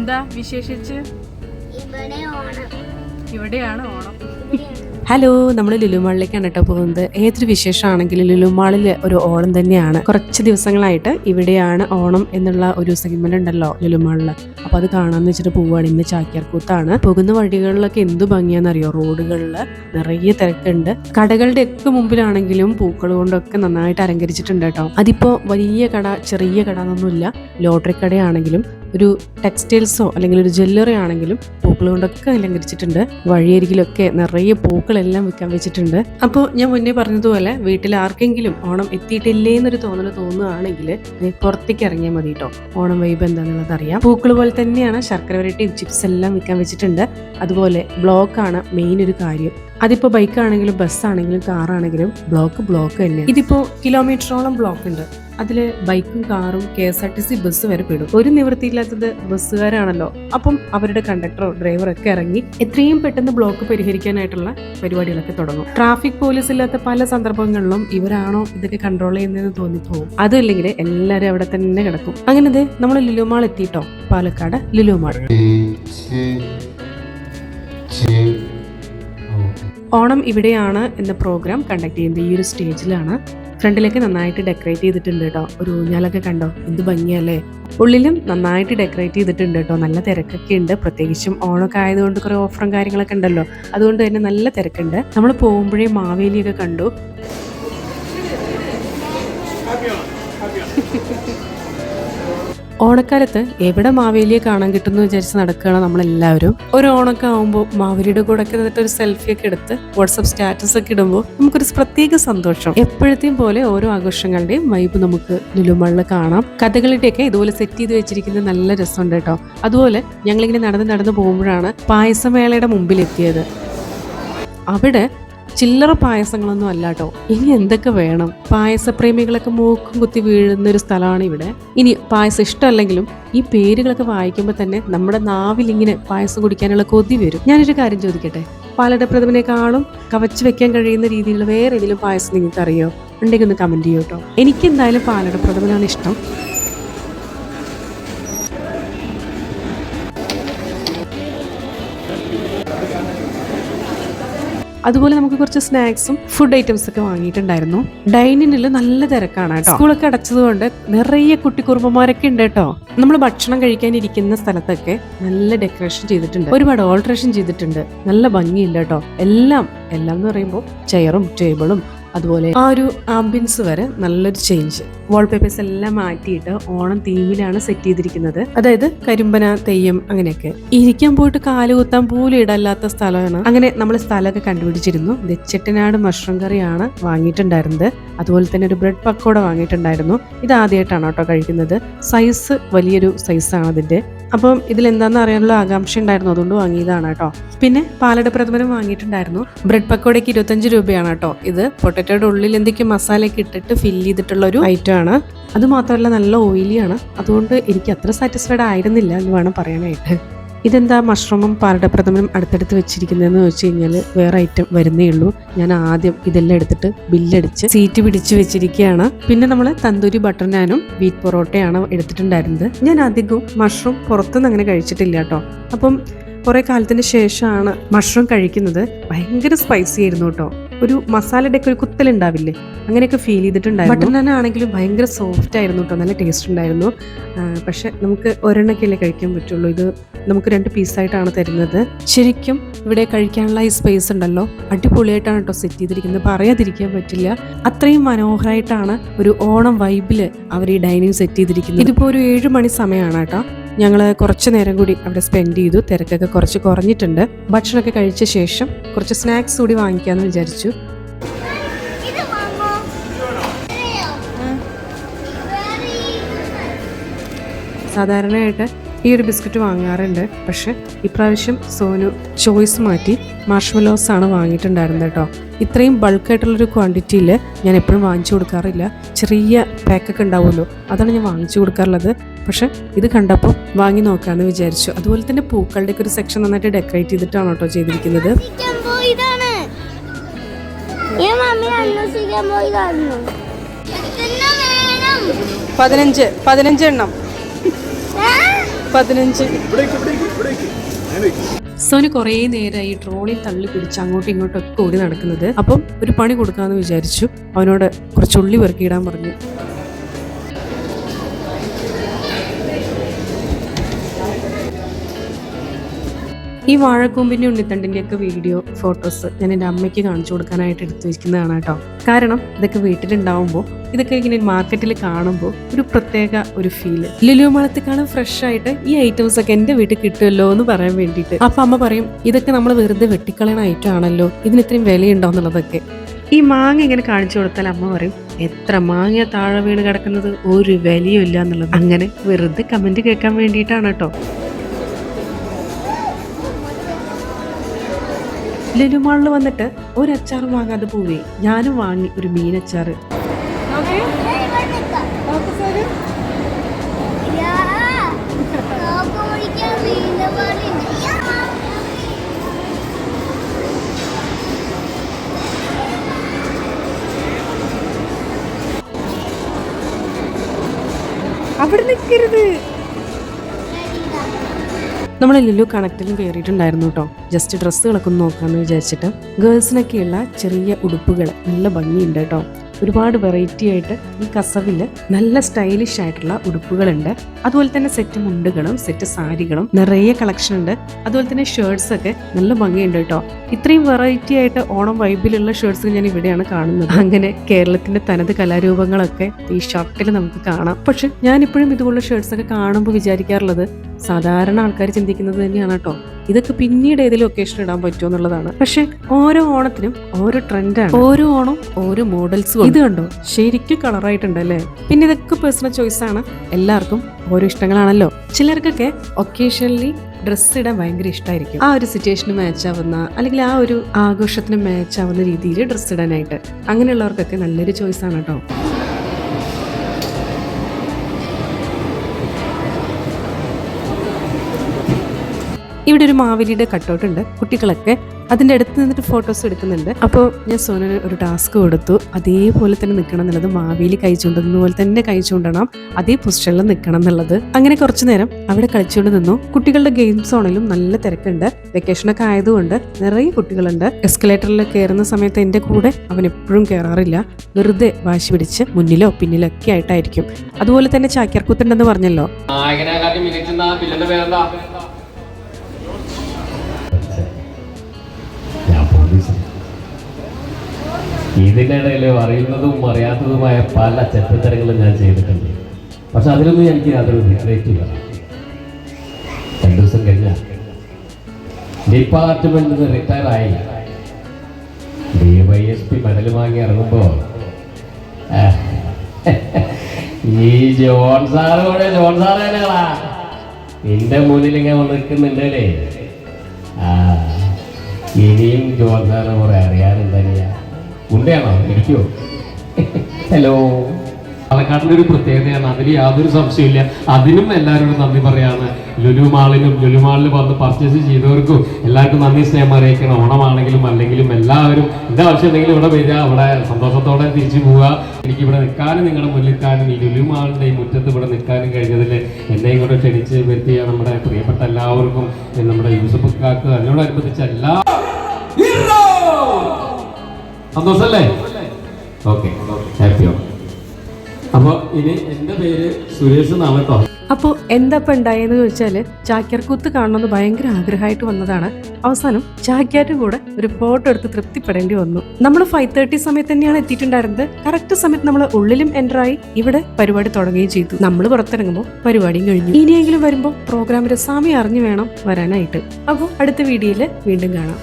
എന്താ വിശേഷിച്ച്? ഇവിടെ ഓണം. ഇവിടെയാണ് ഓണം. ഹലോ നമ്മൾ ലുലുമാളിലേക്കാണ് കേട്ടോ പോകുന്നത്. ഏതൊരു വിശേഷമാണെങ്കിലും ലുലുമാളിൽ ഒരു ഓണം തന്നെയാണ്. കുറച്ച് ദിവസങ്ങളായിട്ട് ഇവിടെയാണ് ഓണം എന്നുള്ള ഒരു സെഗ്മെന്റ് ഉണ്ടല്ലോ ലുലുമാളിൽ. അപ്പൊ അത് കാണാന്ന് വെച്ചിട്ട് പോവുകയാണ് ഇന്ന് ചാക്യാർകൂത്താണ്. പോകുന്ന വഴികളിലൊക്കെ എന്തു ഭംഗിയാണെന്നറിയോ റോഡുകളിൽ നിറയെ തിരക്കുണ്ട്. കടകളുടെ ഒക്കെ മുമ്പിലാണെങ്കിലും പൂക്കൾ കൊണ്ടൊക്കെ നന്നായിട്ട് അലങ്കരിച്ചിട്ടുണ്ട് കേട്ടോ. അതിപ്പോ വലിയ കട ചെറിയ കട എന്നൊന്നുമില്ല. ലോട്ടറി കടയാണെങ്കിലും ഒരു ടെക്സ്റ്റൈൽസോ അല്ലെങ്കിൽ ഒരു ജ്വല്ലറി ആണെങ്കിലും പൂക്കൾ കൊണ്ടൊക്കെ അലങ്കരിച്ചിട്ടുണ്ട്. വഴിയരികിലൊക്കെ നിറയെ പൂക്കളെല്ലാം വിൽക്കാൻ വെച്ചിട്ടുണ്ട്. അപ്പോൾ ഞാൻ മുന്നേ പറഞ്ഞതുപോലെ വീട്ടിൽ ആർക്കെങ്കിലും ഓണം എത്തിയിട്ടില്ലേ എന്നൊരു തോന്നൽ തോന്നുകയാണെങ്കിൽ പുറത്തേക്ക് ഇറങ്ങിയാൽ മതി കേട്ടോ ഓണം വൈബ് എന്താണെന്നുള്ളത് അറിയാം. പൂക്കൾ പോലെ തന്നെയാണ് ശർക്കര വരട്ടിയും ചിപ്സ് എല്ലാം വിൽക്കാൻ വെച്ചിട്ടുണ്ട്. അതുപോലെ ബ്ലോക്കാണ് മെയിൻ ഒരു കാര്യം. അതിപ്പോൾ ബൈക്കാണെങ്കിലും ബസ് ആണെങ്കിലും കാർ ആണെങ്കിലും ബ്ലോക്ക് ബ്ലോക്ക് തന്നെയാണ്. ഇതിപ്പോൾ കിലോമീറ്ററോളം ബ്ലോക്ക് ഉണ്ട്. അതിൽ ബൈക്കും കാറും K S R T C bus വരെ പെടും. ഒരു നിവൃത്തിയില്ലാത്തത് ബസ്സുകാരാണല്ലോ. അപ്പം അവരുടെ കണ്ടക്ടറോ ഡ്രൈവറോ ഒക്കെ ഇറങ്ങി എത്രയും പെട്ടെന്ന് ബ്ലോക്ക് പരിഹരിക്കാനായിട്ടുള്ള പരിപാടികളൊക്കെ തുടങ്ങും. ട്രാഫിക് പോലീസ് ഇല്ലാത്ത പല സന്ദർഭങ്ങളിലും ഇവരാണോ ഇതൊക്കെ കൺട്രോൾ ചെയ്യുന്നതെന്ന് തോന്നിപ്പോകും അതല്ലെങ്കിൽ എല്ലാവരും അവിടെ തന്നെ കിടക്കും. അങ്ങനെ നമ്മൾ ലുലുമാൾ എത്തിയിട്ടോ? പാലക്കാട് ലുലുമാൾ ഓണം ഇവിടെയാണ് എന്ന പ്രോഗ്രാം കണ്ടക്ട് ചെയ്യുന്നത്. ഈ ഒരു സ്റ്റേജിലാണ് ഫ്രണ്ടിലേക്ക് നന്നായിട്ട് ഡെക്കറേറ്റ് ചെയ്തിട്ടുണ്ട് കേട്ടോ ഒരു ഊഞ്ഞാലൊക്കെ കണ്ടോ? എന്ത് ഭംഗിയല്ലേ? ഉള്ളിലും നന്നായിട്ട് ഡെക്കറേറ്റ് ചെയ്തിട്ടുണ്ട് കേട്ടോ നല്ല തിരക്കൊക്കെ ഉണ്ട്. പ്രത്യേകിച്ചും ഓണമൊക്കെ ആയതുകൊണ്ട് കുറെ ഓഫറും കാര്യങ്ങളൊക്കെ ഉണ്ടല്ലോ. അതുകൊണ്ട് തന്നെ നല്ല തിരക്കുണ്ട്. നമ്മൾ പോകുമ്പോഴേ മാവേലിയൊക്കെ കണ്ടു. ഓണക്കാലത്ത് എവിടെ മാവേലിയെ കാണാൻ കിട്ടുമെന്ന് വിചാരിച്ച് നടക്കുകയാണ് നമ്മളെല്ലാവരും. ഒരു ഓണൊക്കെ ആകുമ്പോൾ മാവേലിയുടെ കൂടെ ഒക്കെ നിന്നിട്ട് ഒരു സെൽഫി ഒക്കെ എടുത്ത് വാട്സപ്പ് സ്റ്റാറ്റസ് ഒക്കെ ഇടുമ്പോൾ നമുക്കൊരു പ്രത്യേക സന്തോഷം. എപ്പോഴത്തെയും പോലെ ഓരോ ആഘോഷങ്ങളുടെയും വൈബ് നമുക്ക് ലുലുമള്ളിൽ കാണാം. കഥകളിയുടെയൊക്കെ ഇതുപോലെ സെറ്റ് ചെയ്ത് വെച്ചിരിക്കുന്നത് നല്ല രസമുണ്ട് കേട്ടോ. അതുപോലെ ഞങ്ങളിങ്ങനെ നടന്ന് നടന്ന് പോകുമ്പോഴാണ് പായസമേളയുടെ മുമ്പിലെത്തിയത്. അവിടെ ചില്ലറ പായസങ്ങളൊന്നും അല്ല കേട്ടോ ഇനി എന്തൊക്കെ വേണം? പായസപ്രേമികളൊക്കെ മൂക്കും കുത്തി വീഴുന്ന ഒരു സ്ഥലമാണ് ഇവിടെ. ഇനി പായസം ഇഷ്ടമല്ലെങ്കിലും ഈ പേരുകളൊക്കെ വായിക്കുമ്പോൾ തന്നെ നമ്മുടെ നാവിൽ ഇങ്ങനെ പായസം കുടിക്കാനുള്ള കൊതി വരും. ഞാനൊരു കാര്യം ചോദിക്കട്ടെ? പാലട കവച്ചു വെക്കാൻ കഴിയുന്ന രീതിയിലുള്ള വേറെ ഏതെങ്കിലും പായസം നിങ്ങൾക്ക് അറിയോ ഉണ്ടെങ്കിൽ ഒന്ന് കമന്റ് ചെയ്യൂ കേട്ടോ എനിക്ക് എന്തായാലും പാലടപ്രഥമനാണ് ഇഷ്ടം. അതുപോലെ നമുക്ക് കുറച്ച് സ്നാക്സും ഫുഡ് ഐറ്റംസ് ഒക്കെ വാങ്ങിയിട്ടുണ്ടായിരുന്നു. ഡൈനിങ്ങിൽ നല്ല തിരക്കാണ് കേട്ടോ. സ്കൂളൊക്കെ അടച്ചതുകൊണ്ട് നിറയെ കുട്ടിക്കുറുമ്പന്മാരൊക്കെ ഉണ്ട് കേട്ടോ. നമ്മൾ ഭക്ഷണം കഴിക്കാനിരിക്കുന്ന സ്ഥലത്തൊക്കെ നല്ല ഡെക്കറേഷൻ ചെയ്തിട്ടുണ്ട്. ഒരുപാട് ഓൾട്രേഷൻ ചെയ്തിട്ടുണ്ട്. നല്ല ഭംഗിയില്ല കേട്ടോ. എല്ലാം എല്ലാം എന്ന് പറയുമ്പോൾ ചെയറും ടേബിളും അതുപോലെ ആ ഒരു ആംബിയൻസ് വരെ നല്ലൊരു ചേഞ്ച് വാൾപേപ്പേഴ്സ് എല്ലാം മാറ്റിയിട്ട് ഓണം തീമിലാണ് സെറ്റ് ചെയ്തിരിക്കുന്നത്. അതായത് കരിമ്പന തെയ്യം അങ്ങനെയൊക്കെ. ഇരിക്കാൻ പോയിട്ട് കാലുകുത്താൻ പോലും ഇടല്ലാത്ത സ്ഥലമാണ്. അങ്ങനെ നമ്മൾ സ്ഥലമൊക്കെ കണ്ടുപിടിച്ചിരുന്നു. ചെട്ടിനാട് മഷ്റൂം കറിയാണ് വാങ്ങിയിട്ടുണ്ടായിരുന്നത്. അതുപോലെ തന്നെ ഒരു ബ്രെഡ് പക്കോട വാങ്ങിയിട്ടുണ്ടായിരുന്നു. ഇത് ആദ്യമായിട്ടാണ് കേട്ടോ കഴിക്കുന്നത്. സൈസ് വലിയൊരു സൈസാണ് അതിന്റെ അപ്പം ഇതിൽ എന്താണെന്ന് അറിയാനുള്ള ആകാംക്ഷ ഉണ്ടായിരുന്നു. അതുകൊണ്ട് വാങ്ങിയതാണ് കേട്ടോ. പിന്നെ പാലട പ്രഥമനും വാങ്ങിയിട്ടുണ്ടായിരുന്നു. ബ്രെഡ് പക്കോടയ്ക്ക് ഇരുപത്തഞ്ച് രൂപയാണ് കേട്ടോ. ഇത് പൊട്ടറ്റോയുടെ ഉള്ളിൽ എന്തൊക്കെ മസാലയൊക്കെ ഇട്ടിട്ട് ഫില്ല് ചെയ്തിട്ടുള്ള ഒരു ഐറ്റം ആണ്. അത് മാത്രമല്ല നല്ല ഓയിലിയാണ് അതുകൊണ്ട് എനിക്ക് അത്ര സാറ്റിസ്ഫൈഡ് ആയിരുന്നില്ല എന്ന് വേണം പറയാനായിട്ട്. ഇതെന്താ മഷ്റൂമും പാലട പ്രഥമനും അടുത്തടുത്ത് വെച്ചിരിക്കുന്നതെന്ന് വെച്ച് കഴിഞ്ഞാൽ വേറെ ഐറ്റം വരുന്നേ ഉള്ളൂ. ഞാൻ ആദ്യം ഇതെല്ലാം എടുത്തിട്ട് ബില്ലടിച്ച് സീറ്റ് പിടിച്ച് വെച്ചിരിക്കുകയാണ്. പിന്നെ നമ്മൾ തന്തൂരി ബട്ടർ നാനും വീറ്റ് പൊറോട്ടയാണ് എടുത്തിട്ടുണ്ടായിരുന്നത്. ഞാൻ അധികവും മഷ്റൂം പുറത്തുനിന്ന് അങ്ങനെ കഴിച്ചിട്ടില്ല കേട്ടോ. അപ്പം കുറേ കാലത്തിന് ശേഷമാണ് മഷ്റൂം കഴിക്കുന്നത്. ഭയങ്കര സ്പൈസി ആയിരുന്നു കേട്ടോ. ഒരു മസാലയുടെ ഒരു കുത്തലുണ്ടാവില്ലേ? അങ്ങനെയൊക്കെ ഫീൽ ചെയ്തിട്ടുണ്ടായിരുന്നു. ബട്ടർ നാൻ ആണെങ്കിലും ഭയങ്കര സോഫ്റ്റ് ആയിരുന്നു കേട്ടോ നല്ല ടേസ്റ്റ് ഉണ്ടായിരുന്നു. പക്ഷെ നമുക്ക് ഒരെണ്ണക്കല്ലേ കഴിക്കാൻ പറ്റുള്ളൂ. ഇത് നമുക്ക് രണ്ട് പീസായിട്ടാണ് തരുന്നത്. ശരിക്കും ഇവിടെ കഴിക്കാനുള്ള ഈ സ്പേസ് ഉണ്ടല്ലോ. അടിപൊളിയായിട്ടാണ് കേട്ടോ സെറ്റ് ചെയ്തിരിക്കുന്നത്. പറയാതിരിക്കാൻ പറ്റില്ല. അത്രയും മനോഹരമായിട്ടാണ് ഒരു ഓണം വൈബിൽ അവർ ഈ ഡൈനിങ് സെറ്റ് ചെയ്തിരിക്കുന്നത്. ഇതിപ്പോൾ ഒരു ഏഴ് മണി സമയമാണ് കേട്ടോ ഞങ്ങൾ കുറച്ച് നേരം കൂടി അവിടെ സ്പെൻഡ് ചെയ്തു. തിരക്കൊക്കെ കുറച്ച് കുറഞ്ഞിട്ടുണ്ട്. ഭക്ഷണമൊക്കെ കഴിച്ച ശേഷം കുറച്ച് സ്നാക്സ് കൂടി വാങ്ങിക്കാമെന്ന് വിചാരിച്ചു. സാധാരണയായിട്ട് ഈ ഒരു ബിസ്ക്കറ്റ് വാങ്ങാറുണ്ട്. പക്ഷെ ഇപ്രാവശ്യം സോനു ചോയ്സ് മാറ്റി മാർഷ്മലോസ് ആണ് വാങ്ങിയിട്ടുണ്ടായിരുന്നത് കേട്ടോ. ഇത്രയും ബൾക്കായിട്ടുള്ളൊരു ക്വാണ്ടിറ്റിയിൽ ഞാൻ എപ്പോഴും വാങ്ങിച്ചു കൊടുക്കാറില്ല. ചെറിയ പാക്കൊക്കെ ഉണ്ടാവുമല്ലോ അതാണ് ഞാൻ വാങ്ങിച്ചു കൊടുക്കാറുള്ളത്. പക്ഷെ ഇത് കണ്ടപ്പോൾ വാങ്ങി നോക്കാമെന്ന് വിചാരിച്ചു. അതുപോലെ തന്നെ പൂക്കളുടെയൊക്കെ ഒരു സെക്ഷൻ നന്നായിട്ട് ഡെക്കറേറ്റ് ചെയ്തിട്ടാണ് കേട്ടോ ചെയ്തിരിക്കുന്നത്. പതിനഞ്ച് പതിനഞ്ച് എണ്ണം? പതിനഞ്ച്. സോന് കുറേ ഈ ട്രോളിൽ തള്ളി പിടിച്ച് അങ്ങോട്ടും ഇങ്ങോട്ടും ഒക്കെ ഓടി നടക്കുന്നത്. അപ്പം ഒരു പണി കൊടുക്കാമെന്ന് വിചാരിച്ചു. അവനോട് കുറച്ച് ഉള്ളി പെറുക്കിയിടാൻ പറഞ്ഞു. ഈ വാഴക്കൂമ്പിന്റെ ഉണ്ണിത്തണ്ടിന്റെ ഒക്കെ വീഡിയോ ഫോട്ടോസ് ഞാൻ എന്റെ അമ്മയ്ക്ക് കാണിച്ചു കൊടുക്കാനായിട്ട് എടുത്തു വെക്കുന്നതാണ് കേട്ടോ. കാരണം ഇതൊക്കെ വീട്ടിലുണ്ടാവുമ്പോൾ ഇതൊക്കെ ഇങ്ങനെ മാർക്കറ്റിൽ കാണുമ്പോൾ ഒരു പ്രത്യേക ഒരു ഫീൽ ലുലു മാളത്തെക്കാളും ഫ്രഷ് ആയിട്ട് ഈ ഐറ്റംസ് ഒക്കെ എന്റെ വീട്ടിൽ കിട്ടുമല്ലോ എന്ന് പറയാൻ വേണ്ടിയിട്ട്. അപ്പൊ അമ്മ പറയും ഇതൊക്കെ നമ്മൾ വെറുതെ വെട്ടിക്കളയണ ഐറ്റം ആണല്ലോ. ഇതിന് ഇത്രയും വിലയുണ്ടോ? എന്നുള്ളതൊക്കെ. ഈ മാങ്ങ ഇങ്ങനെ കാണിച്ചു കൊടുത്താൽ അമ്മ പറയും എത്ര മാങ്ങ താഴെ വീണ് കിടക്കുന്നത്? ഒരു വിലയും ഇല്ല എന്നുള്ളത്. അങ്ങനെ വെറുതെ കമന്റ് കേൾക്കാൻ വേണ്ടിയിട്ടാണ് കേട്ടോ. ലുലുമാളിൽ വന്നിട്ട് ഒരു അച്ചാർ വാങ്ങാതെ പോവേ. ഞാനും വാങ്ങി ഒരു മീൻ അച്ചാർ അവിടെ നിൽക്കരുത് നമ്മൾ ലില്ലു കണക്റ്റിലും കയറിയിട്ടുണ്ടായിരുന്നു കേട്ടോ. ജസ്റ്റ് ഡ്രസ്സുകളൊക്കെ ഒന്ന് നോക്കാമെന്ന് വിചാരിച്ചിട്ട്. ഗേൾസിനൊക്കെയുള്ള ചെറിയ ഉടുപ്പുകൾ നല്ല ഭംഗിയുണ്ട് കേട്ടോ. ഒരുപാട് വെറൈറ്റി ആയിട്ട് ഈ കസവിൽ നല്ല സ്റ്റൈലിഷ് ആയിട്ടുള്ള ഉടുപ്പുകളുണ്ട്. അതുപോലെ തന്നെ സെറ്റ് മുണ്ടുകളും സെറ്റ് സാരികളും നിറയെ കളക്ഷൻ ഉണ്ട്. അതുപോലെ തന്നെ ഷേർട്ട്സ് ഒക്കെ നല്ല ഭംഗിയുണ്ട് കേട്ടോ. ഇത്രയും വെറൈറ്റി ആയിട്ട് ഓണം വൈബിലുള്ള ഷേർട്ട്സ് ഞാൻ ഇവിടെയാണ് കാണുന്നത്. അങ്ങനെ കേരളത്തിന്റെ തനത് കലാരൂപങ്ങളൊക്കെ ഈ ഷർട്ടിൽ നമുക്ക് കാണാം. പക്ഷെ ഞാനിപ്പോഴും ഇതുപോലുള്ള ഷേർട്ട്സ് ഒക്കെ കാണുമ്പോൾ വിചാരിക്കാറുള്ളത് സാധാരണ ആൾക്കാർ ചിന്തിക്കുന്നത് തന്നെയാണ് കേട്ടോ. ഇതൊക്കെ പിന്നീട് ഏതെങ്കിലും ഒക്കേഷൻ ഇടാൻ പറ്റുമോ എന്നുള്ളതാണ്. പക്ഷെ ഓരോ ഓണത്തിനും ഓരോ ട്രെൻഡാണ് ഓരോ ഓണം ഓരോ മോഡൽസും ഇത് കണ്ടോ? ശരിക്കും കളറായിട്ടുണ്ട് അല്ലേ? പിന്നെ ഇതൊക്കെ പേഴ്സണൽ ചോയ്സ് ആണ്. എല്ലാവർക്കും ഓരോ ഇഷ്ടങ്ങളാണല്ലോ. ചിലർക്കൊക്കെ ഒക്കേഷണലി ഡ്രസ് ഇടാൻ ഭയങ്കര ഇഷ്ടമായിരിക്കും ആ ഒരു സിറ്റുവേഷന് മാച്ച് ആവുന്ന അല്ലെങ്കിൽ ആ ഒരു ആഘോഷത്തിന് മാച്ച് ആവുന്ന രീതിയിൽ ഡ്രസ്സ് ഇടാനായിട്ട്. അങ്ങനെയുള്ളവർക്കൊക്കെ നല്ലൊരു ചോയ്സ് ആണ് കേട്ടോ. ഇവിടെ ഒരു മാവേലിയുടെ കട്ടൗട്ട് ഉണ്ട്. കുട്ടികളൊക്കെ അതിന്റെ അടുത്ത് നിന്നിട്ട് ഫോട്ടോസ് എടുക്കുന്നുണ്ട്. അപ്പോൾ ഞാൻ സോനന് ഒരു ടാസ്ക് കൊടുത്തു. അതേപോലെ തന്നെ നിൽക്കണം എന്നുള്ളത് മാവേലി കൈ പോലെ തന്നെ കൈ അതേ പൊസിഷനിൽ നിൽക്കണം എന്നുള്ളത്. അങ്ങനെ കുറച്ചു നേരം അവിടെ കളിച്ചുകൊണ്ട് നിന്നു. കുട്ടികളുടെ ഗെയിംസ് ആണെങ്കിലും നല്ല തിരക്കുണ്ട്. വെക്കേഷനൊക്കെ ആയതുകൊണ്ട് നിറയെ കുട്ടികളുണ്ട്. എസ്കലേറ്ററിൽ കയറുന്ന സമയത്ത് എന്റെ കൂടെ അവൻ എപ്പോഴും കയറാറില്ല വെറുതെ വാശി പിടിച്ച് മുന്നിലോ പിന്നിലോ ഒക്കെ ആയിട്ടായിരിക്കും. അതുപോലെ തന്നെ ചാക്യാർകൂത്തുണ്ടെന്ന് പറഞ്ഞല്ലോ. ഇതിനിടയിൽ അറിയുന്നതും അറിയാത്തതുമായ പല ചെറ്റത്തരങ്ങളും ഞാൻ ചെയ്തിട്ടുണ്ട്. പക്ഷെ അതിലൊന്നും എനിക്ക് യാതൊരു റിഗ്രറ്റില്ല രണ്ടു ദിവസം കഴിഞ്ഞ ഡിപ്പാർട്ട്മെന്റിൽ നിന്ന് റിട്ടയർ ആയി. പി മെഡൽ വാങ്ങി ഇറങ്ങുമ്പോ ഈ ജോൺ സാറ് കൂടെ ജോൺ സാറ് തന്നെയാ നിന്റെ മുന്നിൽ ഇങ്ങനെ നിൽക്കുന്നുണ്ടല്ലേ? ഇനിയും ജോൺ സാറിനെ കുറെ അറിയാനുണ്ടല്ല ഉണ്ടയാണോ ഇരിക്കോ ഹലോ പാലക്കാടിന്റെ ഒരു പ്രത്യേകതയാണ്. അതിൽ യാതൊരു സംശയമില്ല അതിനും എല്ലാവരോടും നന്ദി പറയാണ്. ലുലു മാളിനും ലുലു മാളിൽ വന്ന് പർച്ചേസ് ചെയ്തവർക്കും എല്ലാവർക്കും നന്ദി സ്നേഹം അറിയിക്കണം. ഓണമാണെങ്കിലും അല്ലെങ്കിലും എല്ലാവരും എന്താ ആവശ്യം ഉണ്ടെങ്കിലും ഇവിടെ വരിക. ഇവിടെ സന്തോഷത്തോടെ തിരിച്ചു പോവുക. എനിക്ക് ഇവിടെ നിൽക്കാനും നിങ്ങളുടെ മുന്നിൽ നിൽക്കാനും ഈ ലുലു മാളിന്റെ ഈ മുറ്റത്ത് ഇവിടെ നിൽക്കാനും കഴിഞ്ഞതിൽ എന്നെയും കൂടെ ക്ഷണിച്ച് വരുത്തിയ നമ്മുടെ പ്രിയപ്പെട്ട എല്ലാവർക്കും നമ്മുടെ യൂസഫ് കാക്ക് അതിനോടനുബന്ധിച്ച എല്ലാ സന്തോഷല്ലേ? ഓക്കെ ഹാപ്പിയോ അപ്പോൾ ഇനി എന്റെ പേര് സുരേഷ് എന്നാണ് കേട്ടോ. അപ്പോൾ എന്താ ഇപ്പം ഉണ്ടായെന്ന് ചോദിച്ചാൽ ചാക്യാർകൂത്ത് കാണണമെന്ന് ഭയങ്കര ആഗ്രഹമായിട്ട് വന്നതാണ്. അവസാനം ചാക്യാരുടെ കൂടെ ഒരു ഫോട്ടോ എടുത്ത് തൃപ്തിപ്പെടേണ്ടി വന്നു. നമ്മൾ ഫൈവ് തേർട്ടി സമയത്ത് തന്നെയാണ് എത്തിയിട്ടുണ്ടായിരുന്നത്. കറക്റ്റ് സമയത്ത് നമ്മൾ ഉള്ളിലും എന്റർ ആയി ഇവിടെ പരിപാടി തുടങ്ങുകയും ചെയ്തു. നമ്മൾ പുറത്തിറങ്ങുമ്പോൾ പരിപാടിയും കഴിഞ്ഞു. ഇനിയെങ്കിലും വരുമ്പോൾ പ്രോഗ്രാമിന്റെ സമയം അറിഞ്ഞു വേണം വരാനായിട്ട്. അപ്പോൾ അടുത്ത വീഡിയോയിൽ വീണ്ടും കാണാം.